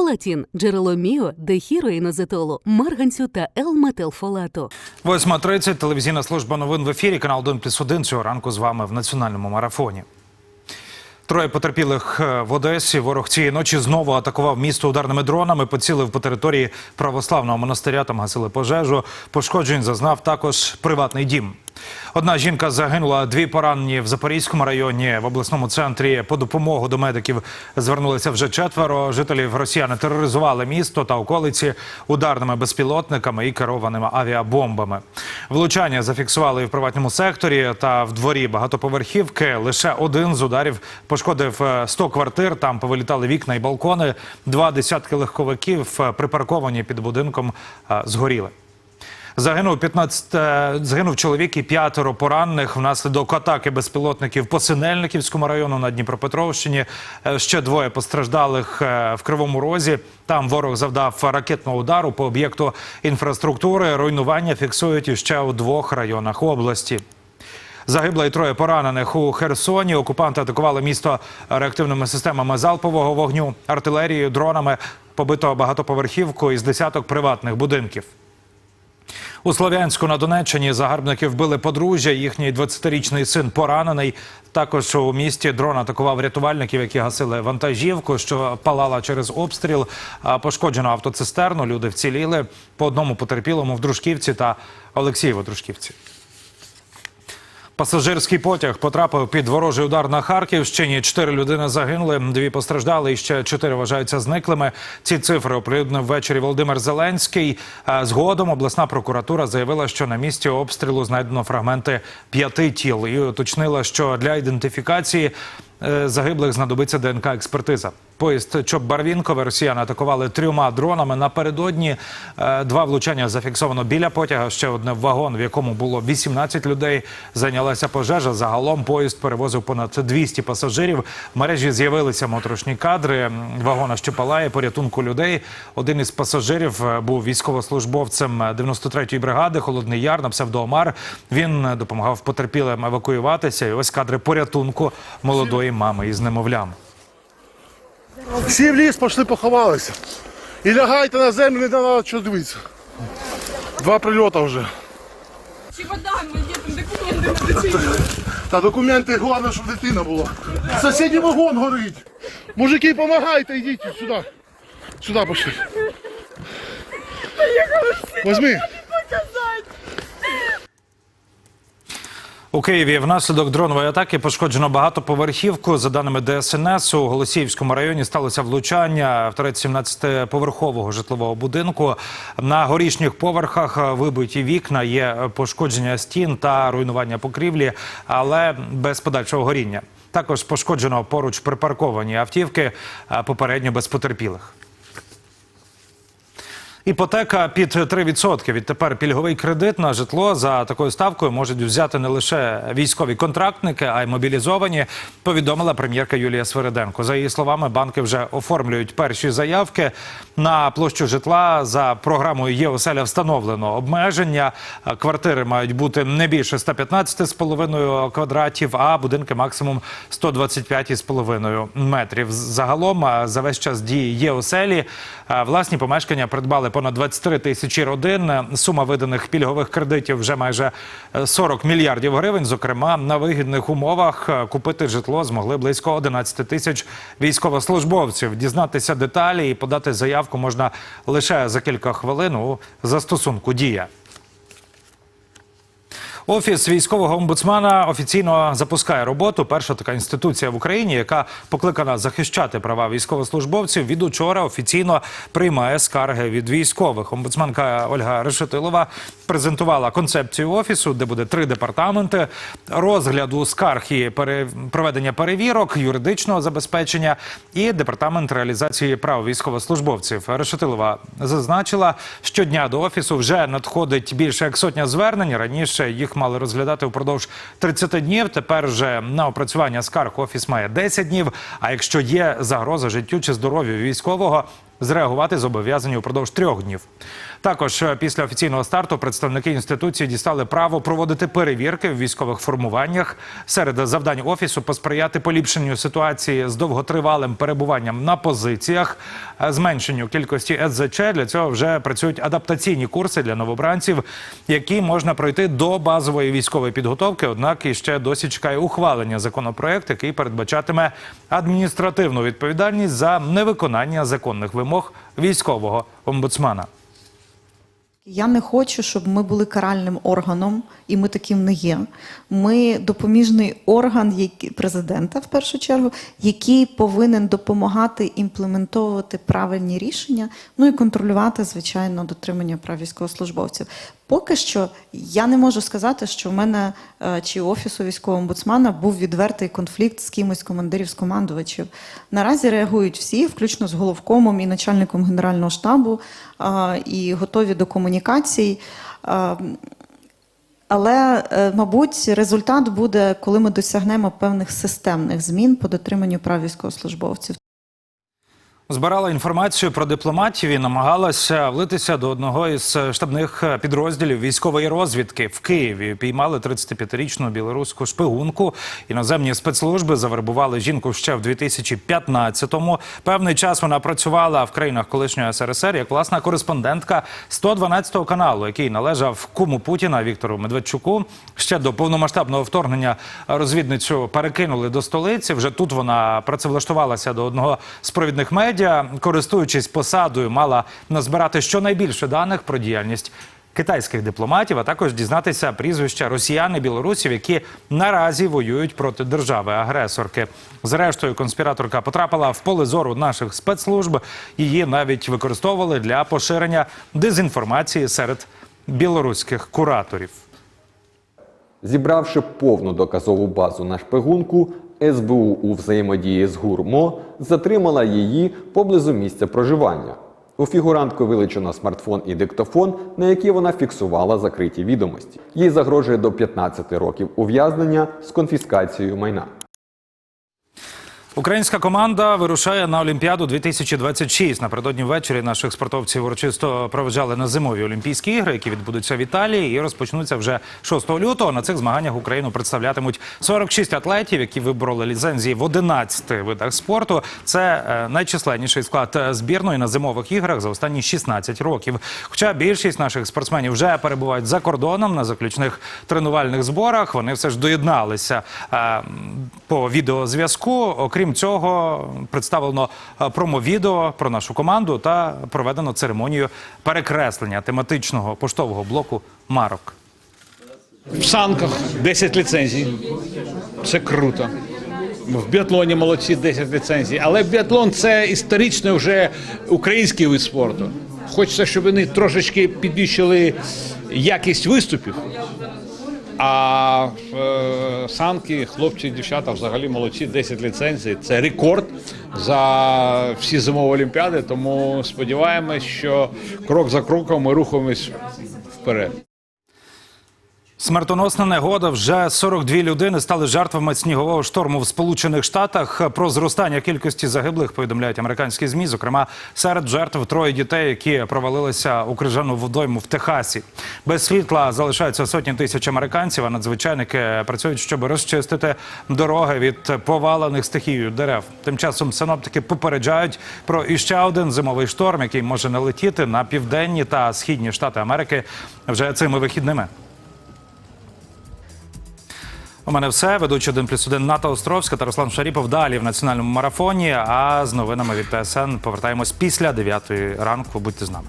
Фолатін – джерело міо, дехіроїнозетолу, марганцю та Л-метилфолату. 8.30, телевізійна служба новин в ефірі, канал Дон плюс 1. Цього ранку з вами в національному марафоні. Троє потерпілих е, в Одесі. Ворог цієї ночі знову атакував місто ударними дронами, поцілив по території православного монастиря, там гасили пожежу. Пошкоджень зазнав також приватний дім. Одна жінка загинула, дві поранені в Запорізькому районі. В обласному центрі по допомогу до медиків звернулися вже четверо. Жителів росіяни тероризували місто та околиці ударними безпілотниками і керованими авіабомбами. Влучання зафіксували і в приватному секторі та в дворі багатоповерхівки. Лише один з ударів пошкодив е, 100 квартир. Там повилітали вікна і балкони. Два десятки легковиків е, припарковані під будинком е, згоріли. Загинув 15, е, загинув чоловік і п'ятеро поранених внаслідок атаки безпілотників по Синельниківському району на Дніпропетровщині. Е, Ще двоє постраждалих е, в Кривому Розі. Там ворог завдав ракетного удару по об'єкту інфраструктури. Руйнування фіксують іще у двох районах області. Загибла і троє поранених у Херсоні. Окупанти атакували місто реактивними системами залпового вогню, артилерією, дронами. Побито багатоповерхівку із десяток приватних будинків. У Слов'янську на Донеччині загарбники вбили подружжя. Їхній 20-річний син поранений. Також у місті дрон атакував рятувальників, які гасили вантажівку, що палала через обстріл. Пошкоджено автоцистерну. Люди вціліли по одному потерпілому в Дружківці та Олексієво Дружківці. Пасажирський потяг потрапив під ворожий удар на Харківщині. Чотири людини загинули, дві постраждали, і ще чотири вважаються зниклими. Ці цифри оприлюднив ввечері Володимир Зеленський. Згодом обласна прокуратура заявила, що на місці обстрілу знайдено фрагменти п'яти тіл і уточнила, що для ідентифікації е, загиблих знадобиться ДНК експертиза. Поїзд Чоп Барвінкове росіяни атакували трьома дронами. Напередодні е, два влучання зафіксовано біля потяга. Ще одне вагон, в якому було 18 людей. Зайнялася пожежа. Загалом поїзд перевозив понад 200 пасажирів. В мережі з'явилися моторошні кадри. Вагона, що палає, порятунку людей. Один із пасажирів е, був військовослужбовцем 93-ї бригади Холодний Яр на псевдоомар. Він е, допомагав потерпілим евакуюватися. І ось кадри порятунку молодої мами із немовлям. Всі в ліс пішли поховалися. І лягайте на землю, не треба що дивитися. Два прильоти вже. Чемодан, є там документи на дитину. Та документи головне, щоб дитина була. Сусідній вагон горить. Мужики, допомагайте, йдіть сюди. Сюди пішли. Возьми. У Києві внаслідок дронової атаки пошкоджено багатоповерхівку. За даними ДСНС, у Голосіївському районі сталося влучання в торець 17-поверхового житлового будинку. На горішніх поверхах вибиті вікна, є пошкодження стін та руйнування покрівлі, але без подальшого горіння. Також пошкоджено поруч припарковані автівки, попередньо без потерпілих. Іпотека під 3%. Відтепер пільговий кредит на житло за такою ставкою можуть взяти не лише військові контрактники, а й мобілізовані. Повідомила прем'єрка Юлія Свириденко. За її словами, банки вже оформлюють перші заявки на площу житла. За програмою є оселя встановлено обмеження. Квартири мають бути не більше 115,5 квадратів, а будинки максимум 125,5 метрів. Загалом за весь час дії є оселі. Власні помешкання придбали понад 23 тисячі родин. Сума виданих пільгових кредитів вже майже е, 40 мільярдів гривень. Зокрема, на вигідних умовах е, купити житло змогли близько 11 тисяч військовослужбовців. Дізнатися деталі і подати заявку можна лише за кілька хвилин у застосунку Дія. Офіс військового омбудсмана офіційно запускає роботу. Перша така інституція в Україні, яка покликана захищати права військовослужбовців. Від учора офіційно приймає скарги від військових. Омбудсманка Ольга Решетилова презентувала концепцію офісу, де буде три департаменти розгляду скарг і проведення перевірок, юридичного забезпечення і департамент реалізації прав військовослужбовців. Решетилова зазначила, що дня до офісу вже надходить більше як сотня звернень. Раніше їх мали розглядати впродовж 30 днів. Тепер же на опрацювання скарг офіс має 10 днів. А якщо є загроза життю чи здоров'ю військового, зреагувати зобов'язані упродовж трьох днів. Також е, після офіційного старту представники інституції дістали право проводити перевірки в військових формуваннях. Серед завдань офісу посприяти поліпшенню ситуації з довготривалим перебуванням на позиціях, е, зменшенню кількості СЗЧ. Для цього вже працюють адаптаційні курси для новобранців, які можна пройти до базової військової підготовки. Однак іще досі чекає ухвалення законопроект, який передбачатиме адміністративну відповідальність за невиконання законних вимог військового омбудсмана. Я не хочу, щоб ми були каральним органом, і ми таким не є. Ми допоміжний орган президента, в першу чергу, який повинен допомагати імплементовувати правильні рішення, ну і контролювати, звичайно, дотримання прав військовослужбовців. Поки що я не можу сказати, що в мене е, чи офісу військового омбудсмана був відвертий конфлікт з кимось командирів з командувачів. Наразі реагують всі, включно з головкомом і начальником генерального штабу, е, і готові до комунікацій. Е, Але, мабуть, результат буде, коли ми досягнемо певних системних змін по дотриманню прав військовослужбовців. Збирала інформацію про дипломатів і намагалася влитися до одного із штабних підрозділів військової розвідки в Києві. Піймали 35-річну білоруську шпигунку. Іноземні спецслужби завербували жінку ще в 2015-му. Певний час вона працювала в країнах колишньої СРСР як власна кореспондентка 112 каналу, який належав куму Путіна Віктору Медведчуку. Ще до повномасштабного вторгнення розвідницю перекинули до столиці. Вже тут вона працевлаштувалася до одного з провідних медіа. Користуючись посадою, мала назбирати щонайбільше даних про діяльність китайських дипломатів, а також дізнатися прізвища росіян і білорусів, які наразі воюють проти держави-агресорки. Зрештою, конспіраторка потрапила в поле зору наших спецслужб. Її навіть використовували для поширення дезінформації серед білоруських кураторів. Зібравши повну доказову базу на шпигунку, СБУ у взаємодії з ГУРМО затримала її поблизу місця проживання. У фігурантку вилучено смартфон і диктофон, на які вона фіксувала закриті відомості. Їй загрожує до 15 років ув'язнення з конфіскацією майна. Українська команда вирушає на Олімпіаду 2026. Напередодні ввечері наших спортовців урочисто проведжали на зимові Олімпійські ігри, які відбудуться в Італії і розпочнуться вже 6 лютого. На цих змаганнях Україну представлятимуть 46 атлетів, які вибороли ліцензії в 11 видах спорту. Це е, найчисленніший склад е, збірної на зимових іграх за останні 16 років. Хоча більшість наших спортсменів вже перебувають за кордоном на заключних тренувальних зборах. Вони все ж доєдналися е, по відеозв'язку. Окрім цього, представлено е, промо-відео про нашу команду та проведено церемонію перекреслення тематичного поштового блоку марок. В санках 10 ліцензій. Це круто. В біатлоні молодці 10 ліцензій. Але біатлон це історично вже український вид спорту. Хочеться, щоб вони трошечки підвищили якість виступів. А е, санки, хлопці дівчата взагалі молодці, 10 ліцензій. Це рекорд за всі зимові олімпіади. Тому сподіваємось, що крок за кроком ми рухаємось вперед. Смертоносна негода. Вже 42 людини стали жертвами снігового шторму в Сполучених Штатах. Про зростання кількості загиблих повідомляють американські змі. Зокрема, серед жертв троє дітей, які провалилися у крижану водойму в Техасі. Без світла залишаються сотні тисяч американців. А надзвичайники працюють, щоб розчистити дороги від повалених стихією дерев. Тим часом синоптики попереджають про іще один зимовий шторм, який може налетіти на південні та східні штати Америки вже цими вихідними. У мене все. Ведучий 1 плюс 1 Ната Островська та Руслан Шаріпов далі в національному марафоні. А з новинами від ТСН повертаємось після 9 ранку. Будьте з нами.